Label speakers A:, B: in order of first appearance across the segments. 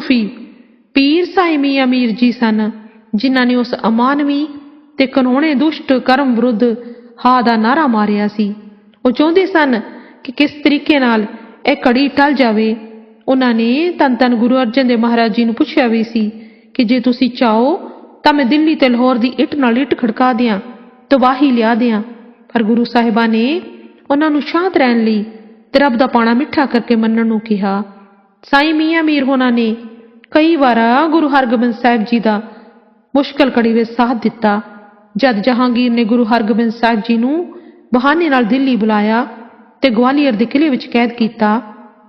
A: ਸੂਫੀ ਪੀਰ ਸਾਈ ਮੀਆਂ ਮੀਰ ਜੀ ਸਨ, ਜਿਨ੍ਹਾਂ ਨੇ ਉਸ ਅਮਾਨਵੀ ਤੇ ਕਾਨੂੰਨੇ ਦੁਸ਼ਟ ਕਰਮ ਵਿਰੁੱਧ ਹਾ ਦਾ ਨਾਰਾ ਮਾਰਿਆ ਸੀ। ਉਹ ਚਾਹੁੰਦੇ ਸਨ ਕਿ ਕਿਸ ਤਰੀਕੇ ਨਾਲ ਇਹ ਘੜੀ ਟਲ ਜਾਵੇ। ਉਹਨਾਂ ਨੇ ਤਨ ਤਨ ਗੁਰੂ ਅਰਜਨ ਦੇਵ ਮਹਾਰਾਜ ਜੀ ਨੂੰ ਪੁੱਛਿਆ ਵੀ ਸੀ ਕਿ ਜੇ ਤੁਸੀਂ ਚਾਹੋ ਤਾਂ ਮੈਂ ਦਿੱਲੀ ਤੇ ਲਾਹੌਰ ਦੀ ਇੱਟ ਨਾਲ ਇੱਟ ਖੜਕਾ ਦਿਆਂ, ਤਬਾਹੀ ਲਿਆ ਦਿਆਂ। ਪਰ ਗੁਰੂ ਸਾਹਿਬਾਂ ਨੇ ਉਹਨਾਂ ਨੂੰ ਸ਼ਾਂਤ ਰਹਿਣ ਲਈ ਤੇ ਰੱਬ ਦਾ ਪਾਣਾ ਮਿੱਠਾ ਕਰਕੇ ਮੰਨਣ ਨੂੰ ਕਿਹਾ। ਸਾਈਂ ਮੀਆਂ ਮੀਰ ਹੋਣਾ ਨੇ ਕਈ ਵਾਰ ਗੁਰੂ ਹਰਗੋਬਿੰਦ ਸਾਹਿਬ ਜੀ ਦਾ ਮੁਸ਼ਕਲ ਘੜੀ ਵਿੱਚ ਸਾਥ ਦਿੱਤਾ। ਜਦ ਜਹਾਂਗੀਰ ਨੇ ਗੁਰੂ ਹਰਗੋਬਿੰਦ ਸਾਹਿਬ ਜੀ ਨੂੰ ਬਹਾਨੇ ਨਾਲ ਦਿੱਲੀ ਬੁਲਾਇਆ ਤੇ ਗਵਾਲੀਅਰ ਦੇ ਕਿਲੇ ਵਿੱਚ ਕੈਦ ਕੀਤਾ,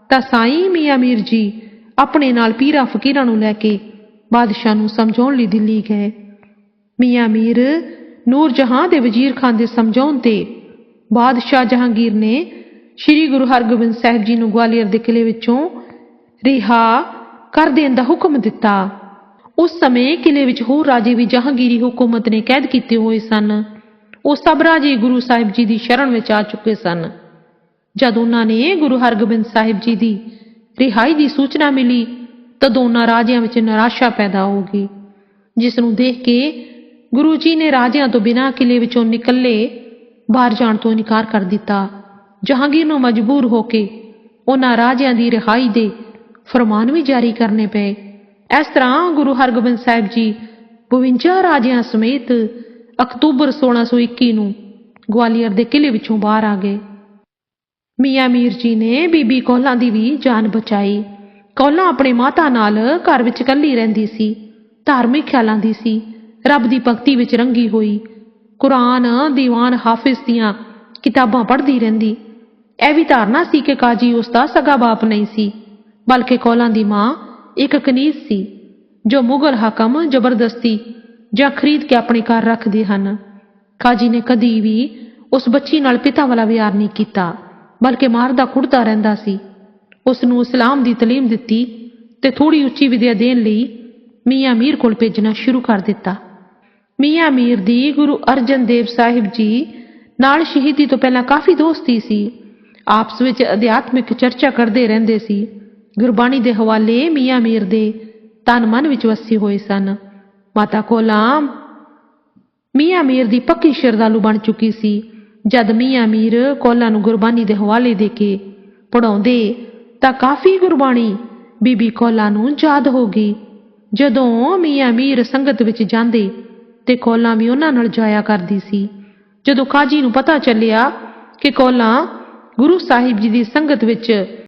A: ਤਾਂ ਸਾਈਂ ਮੀਆਂ ਮੀਰ ਜੀ ਆਪਣੇ ਨਾਲ ਪੀਰਾਂ ਫਕੀਰਾਂ ਨੂੰ ਲੈ ਕੇ ਬਾਦਸ਼ਾਹ ਨੂੰ ਸਮਝਾਉਣ ਲਈ ਦਿੱਲੀ ਗਏ। ਮੀਆਂ ਮੀਰ ਨੂਰ ਜਹਾਂ ਦੇ ਵਜ਼ੀਰ ਖਾਨ ਦੇ ਸਮਝਾਉਣ ਤੇ ਬਾਦਸ਼ਾਹ ਜਹਾਂਗੀਰ ਨੇ ਸ੍ਰੀ ਗੁਰੂ ਹਰਗੋਬਿੰਦ ਸਾਹਿਬ ਜੀ ਨੂੰ ਗਵਾਲੀਅਰ ਦੇ ਕਿਲੇ ਵਿੱਚੋਂ ਰਿਹਾ ਕਰ ਦੇਣ ਦਾ ਹੁਕਮ ਦਿੱਤਾ। ਉਸ ਸਮੇਂ ਕਿਲੇ ਵਿੱਚ ਹੋਰ ਰਾਜੇ ਵੀ ਜਹਾਂਗੀਰੀ ਹੁਕੂਮਤ ਨੇ ਕੈਦ ਕੀਤੇ ਹੋਏ ਸਨ। ਉਹ ਸਭ ਰਾਜੇ ਗੁਰੂ ਸਾਹਿਬ ਜੀ ਦੀ ਸ਼ਰਨ ਵਿੱਚ ਆ ਚੁੱਕੇ ਸਨ। ਜਦ ਉਹਨਾਂ ਨੇ ਗੁਰੂ ਹਰਗੋਬਿੰਦ ਸਾਹਿਬ ਜੀ ਦੀ ਰਿਹਾਈ ਦੀ ਸੂਚਨਾ ਮਿਲੀ ਤਾਂ ਦੋਨਾਂ ਰਾਜਿਆਂ ਵਿੱਚ ਨਿਰਾਸ਼ਾ ਪੈਦਾ ਹੋ ਗਈ। ਜਿਸ ਨੂੰ ਦੇਖ ਕੇ ਗੁਰੂ ਜੀ ਨੇ ਰਾਜਿਆਂ ਤੋਂ ਬਿਨਾਂ ਕਿਲੇ ਵਿੱਚੋਂ ਨਿਕਲੇ ਬਾਹਰ ਜਾਣ ਤੋਂ ਇਨਕਾਰ ਕਰ ਦਿੱਤਾ। ਜਹਾਂਗੀਰ ਨੂੰ ਮਜਬੂਰ ਹੋ ਕੇ ਉਹਨਾਂ ਰਾਜਿਆਂ ਦੀ ਰਿਹਾਈ ਦੇ ਫਰਮਾਨ ਵੀ ਜਾਰੀ ਕਰਨੇ ਪਏ। ਇਸ ਤਰ੍ਹਾਂ ਗੁਰੂ ਹਰਗੋਬਿੰਦ ਸਾਹਿਬ ਜੀ 52 ਰਾਜਿਆਂ ਸਮੇਤ ਅਕਤੂਬਰ 1621 ਨੂੰ ਗਵਾਲੀਅਰ ਦੇ ਕਿਲੇ ਵਿੱਚੋਂ ਬਾਹਰ ਆ ਗਏ। ਮੀਆਂ ਮੀਰ ਜੀ ਨੇ ਬੀਬੀ ਕੌਲਾਂ ਦੀ ਵੀ ਜਾਨ ਬਚਾਈ। ਕੌਲਾਂ ਆਪਣੇ ਮਾਤਾ ਨਾਲ ਘਰ ਵਿੱਚ ਇਕੱਲੀ ਰਹਿੰਦੀ ਸੀ, ਧਾਰਮਿਕ ਖਿਆਲਾਂ ਦੀ ਸੀ, ਰੱਬ ਦੀ ਭਗਤੀ ਵਿੱਚ ਰੰਗੀ ਹੋਈ। ਕੁਰਾਨ, ਦੀਵਾਨ, ਹਾਫਿਜ਼ ਦੀਆਂ ਕਿਤਾਬਾਂ ਪੜ੍ਹਦੀ ਰਹਿੰਦੀ। ਇਹ ਵੀ ਧਾਰਨਾ ਸੀ ਕਿ ਕਾਜੀ ਉਸ ਦਾ ਸਗਾ ਬਾਪ ਨਹੀਂ ਸੀ। ਬਲਕਿ ਕੌਲਾਂ ਦੀ ਮਾਂ ਇੱਕ ਕਨੀਜ਼ ਸੀ, ਜੋ ਮੁਗਲ ਹਾਕਮ, ਜ਼ਬਰਦਸਤੀ ਜਾਂ ਖਰੀਦ ਕੇ ਆਪਣੇ ਘਰ ਰੱਖਦੇ ਹਨ। ਕਾਜੀ ਨੇ ਕਦੀ ਵੀ ਉਸ ਬੱਚੀ ਨਾਲ ਪਿਤਾ ਵਾਲਾ ਵਿਹਾਰ ਨਹੀਂ ਕੀਤਾ, ਬਲਕਿ ਮਾਰਦਾ ਕੁੱਟਦਾ ਰਹਿੰਦਾ ਸੀ। ਉਸ ਨੂੰ ਇਸਲਾਮ ਦੀ ਤਾਲੀਮ ਦਿੱਤੀ ਤੇ ਥੋੜੀ ਉੱਚੀ ਵਿਦਿਆ ਦੇਣ ਲਈ ਮੀਆਂ ਮੀਰ ਕੋਲ ਭੇਜਣਾ ਸ਼ੁਰੂ ਕਰ ਦਿੱਤਾ। ਮੀਆਂ ਮੀਰ ਦੀ ਗੁਰੂ ਅਰਜਨ ਦੇਵ ਸਾਹਿਬ ਜੀ ਨਾਲ ਸ਼ਹੀਦੀ ਤੋਂ ਪਹਿਲਾਂ ਕਾਫੀ ਦੋਸਤੀ ਸੀ। ਆਪਸ ਵਿੱਚ ਅਧਿਆਤਮਿਕ ਚਰਚਾ ਕਰਦੇ ਰਹਿੰਦੇ ਸੀ। ਗੁਰਬਾਣੀ ਦੇ ਹਵਾਲੇ ਮੀਆਂ ਮੀਰ ਦੇ ਤਨ ਮਨ ਵਿੱਚ ਵਸੇ ਹੋਏ ਸਨ। ਮਾਤਾ ਕੋਲਾਮ ਮੀਆਂ ਮੀਰ ਦੀ ਪੱਕੀ ਸ਼ਰਧਾਲੂ ਬਣ ਚੁੱਕੀ ਸੀ। ਜਦ ਮੀਆਂ ਮੀਰ ਕੋਲਾਂ ਨੂੰ ਗੁਰਬਾਣੀ ਦੇ ਹਵਾਲੇ ਦੇ ਕੇ ਪੜਾਉਂਦੇ ਤਾਂ ਕਾਫੀ ਗੁਰਬਾਣੀ ਬੀਬੀ ਕੋਲਾਂ ਨੂੰ ਯਾਦ ਹੋ ਗਈ। ਜਦੋਂ ਮੀਆਂ ਮੀਰ ਸੰਗਤ ਵਿੱਚ ਜਾਂਦੇ ਤੇ ਕੋਲਾਂ ਵੀ ਉਹਨਾਂ ਨਾਲ ਜਾਇਆ ਕਰਦੀ ਸੀ। ਜਦੋਂ ਕਾਜੀ ਨੂੰ ਪਤਾ ਚੱਲਿਆ ਕਿ ਕੋਲਾਂ ਗੁਰੂ ਸਾਹਿਬ ਜੀ ਦੀ ਸੰਗਤ ਵਿੱਚ